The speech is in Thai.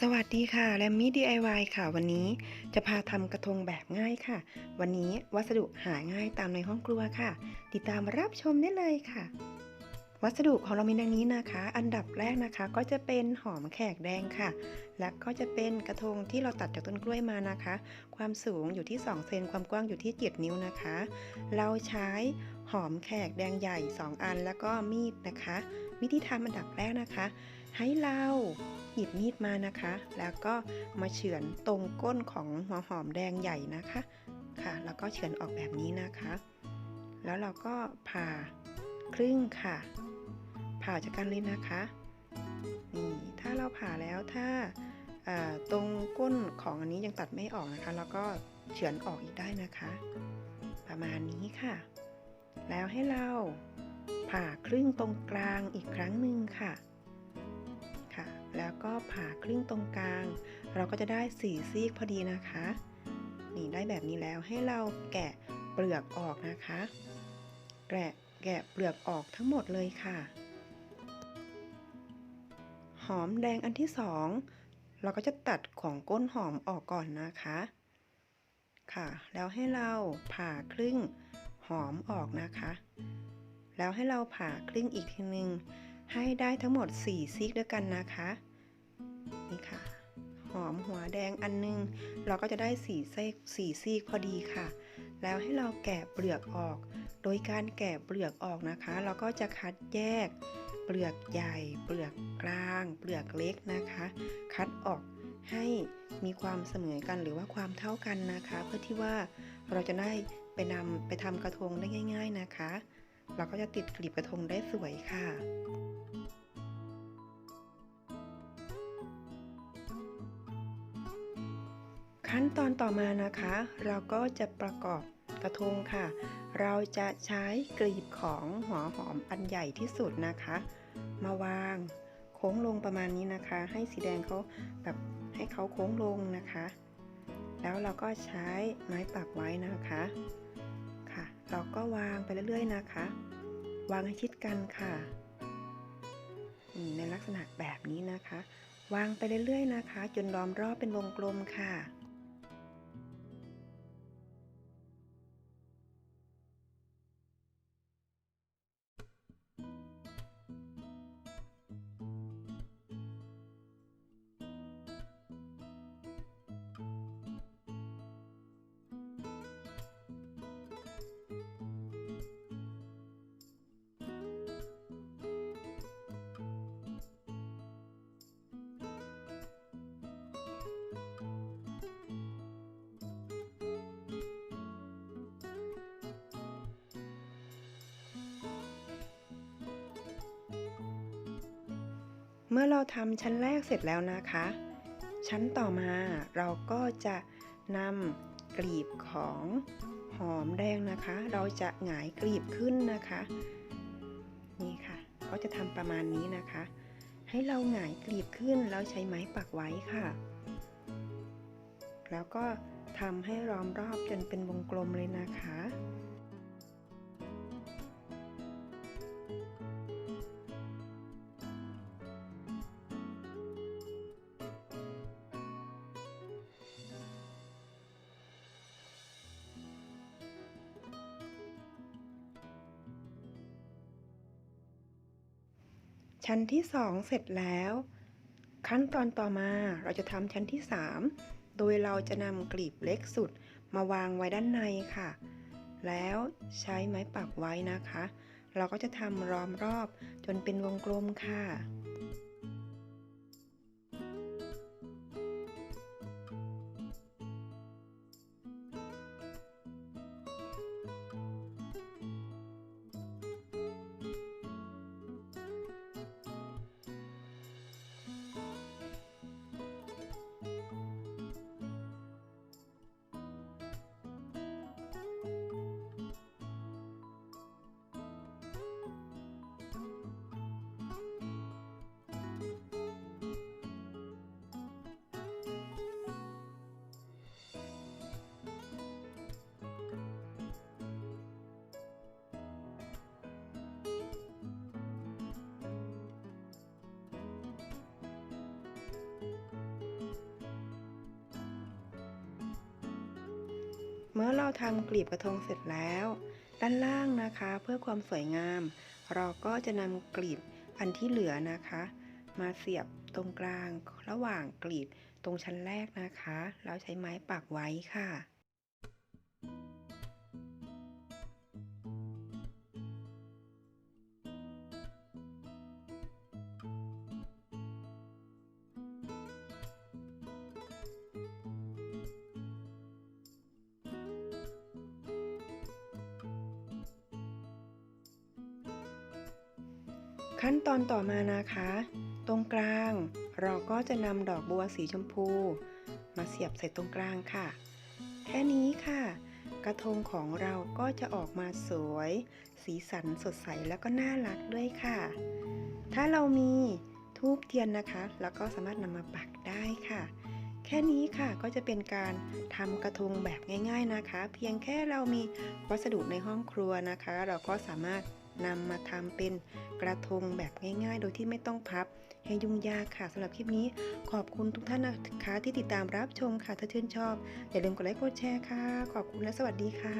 สวัสดีค่ะแรมมี่ DIY ค่ะวันนี้จะพาทำกระทงแบบง่ายค่ะ วันนี้วัสดุหาง่ายตามในห้องครัวค่ะ ติดตามรับชมได้เลยค่ะ วัสดุของเรามีดังนี้นะคะ อันดับแรกนะคะก็จะเป็นหอมแขกแดงค่ะ และก็จะเป็นกระทงที่เราตัดจากต้นกล้วยมานะคะ ความสูงอยู่ที่ 2 เซนความกว้างอยู่ที่ 7 นิ้วนะคะ เราใช้หอมแขกแดงใหญ่ 2 อันแล้วก็มีดนะคะ วิธีทำอันดับแรกนะคะ ให้เรา หยิบมีดมานะคะ แล้วก็มาเฉือนตรงก้นของหัวหอมแดงใหญ่นะคะค่ะ แล้วก็เฉือนออกแบบนี้นะคะ แล้วเราก็ผ่าครึ่งค่ะ ผ่าจากกันเลยนะคะนี่ถ้าเราผ่าแล้วถ้าตรงก้นของอันนี้ยังตัดไม่ออกนะคะ แล้วก็เฉือนออกอีกได้นะคะ ประมาณนี้ค่ะ แล้วให้เราผ่าครึ่งตรงกลางอีกครั้งหนึ่งค่ะ แล้วก็ผ่าครึ่งตรงกลาง เราก็จะได้สี่ซีกพอดีนะคะ นี่ได้แบบนี้แล้วให้เราแกะเปลือกออกนะคะแกะแกะเปลือกออกทั้งหมดเลยค่ะ หอมแดงอันที่สองเราก็จะตัดของก้นหอมออกก่อนนะคะ ค่ะ แล้วให้เราผ่าครึ่งหอมออกนะคะ แล้วให้เราผ่าครึ่งอีกทีนึง ให้ได้ทั้งหมด 4 ซีกด้วยกันนะคะ นี่ค่ะ หอมหัวแดงอันนึง เราก็จะได้4ซีก4ซีกพอดีค่ะ แล้วให้เราแกะเปลือกออก โดยการแกะเปลือกออกนะคะ เราก็จะคัดแยก เปลือกใหญ่ เปลือกกลาง เปลือกเล็กนะคะ คัดออกให้มีความเสมอกันหรือว่าความเท่ากันนะคะ เพื่อที่ว่าเราจะได้ไปนำไปทำกระทงได้ง่าย ๆนะคะ เราก็จะติดกลีบกระทงได้สวยค่ะขั้นตอนต่อมานะคะ เราก็จะประกอบกระทงค่ะ เราจะใช้กลีบของหัวหอมอันใหญ่ที่สุดนะคะ มาวางโค้งลงประมาณนี้นะคะ ให้สีแดงเขาแบบให้เขาโค้งลงนะคะ แล้วเราก็ใช้ไม้ปักไว้นะคะ ค่ะเราก็วางไปเรื่อยๆนะคะ วางให้ชิดกันค่ะในลักษณะแบบนี้นะคะ วางไปเรื่อยๆนะคะ จนล้อมรอบเป็นวงกลมค่ะ เมื่อเราทำชั้นแรกเสร็จแล้วนะคะ ชั้นต่อมาเราก็จะนำกลีบของหอมแดงนะคะ เราจะหงายกลีบขึ้นนะคะ นี่ค่ะ ก็จะทำประมาณนี้นะคะ ให้เราหงายกลีบขึ้นแล้วใช้ไม้ปักไว้ค่ะ แล้วก็ทำให้ล้อมรอบจนเป็นวงกลมเลยนะคะ ชั้นที่ 2 เสร็จแล้ว ขั้นตอนต่อมาเราจะทำชั้นที่ 3 โดยเราจะนำกลีบเล็กสุดมาวางไว้ด้านในค่ะ แล้วใช้ไม้ปักไว้นะคะ เราก็จะทำล้อมรอบจนเป็นวงกลมค่ะ เมื่อเราทำกลีบกระทงเสร็จแล้ว ด้านล่างนะคะเพื่อความสวยงาม เราก็จะนำกลีบอันที่เหลือนะคะ มาเสียบตรงกลางระหว่างกลีบตรงชั้นแรกนะคะ แล้วใช้ไม้ปักไว้ค่ะ ขั้นตอนต่อมานะคะ ตรงกลาง เราก็จะนำดอกบัวสีชมพู มาเสียบใส่ตรงกลางค่ะ แค่นี้ค่ะ กระทงของเราก็จะออกมาสวย สีสันสดใสแล้วก็น่ารักด้วยค่ะ ถ้าเรามีทูบเทียนนะคะ แล้วก็สามารถนำมาปักได้ค่ะ แค่นี้ค่ะก็จะเป็นการทำกระทงแบบง่าย ๆนะคะ เพียงแค่เรามีวัสดุในห้องครัวนะคะ เราก็สามารถ นำมาทำเป็นกระทงแบบง่าย ๆ โดยที่ไม่ต้องพับให้ยุ่งยากค่ะสำหรับคลิปนี้ขอบคุณทุกท่านนะคะที่ติดตามรับชมค่ะถ้าชื่นชอบ อย่าลืมกดไลค์กดแชร์ค่ะ ขอบคุณและสวัสดีค่ะ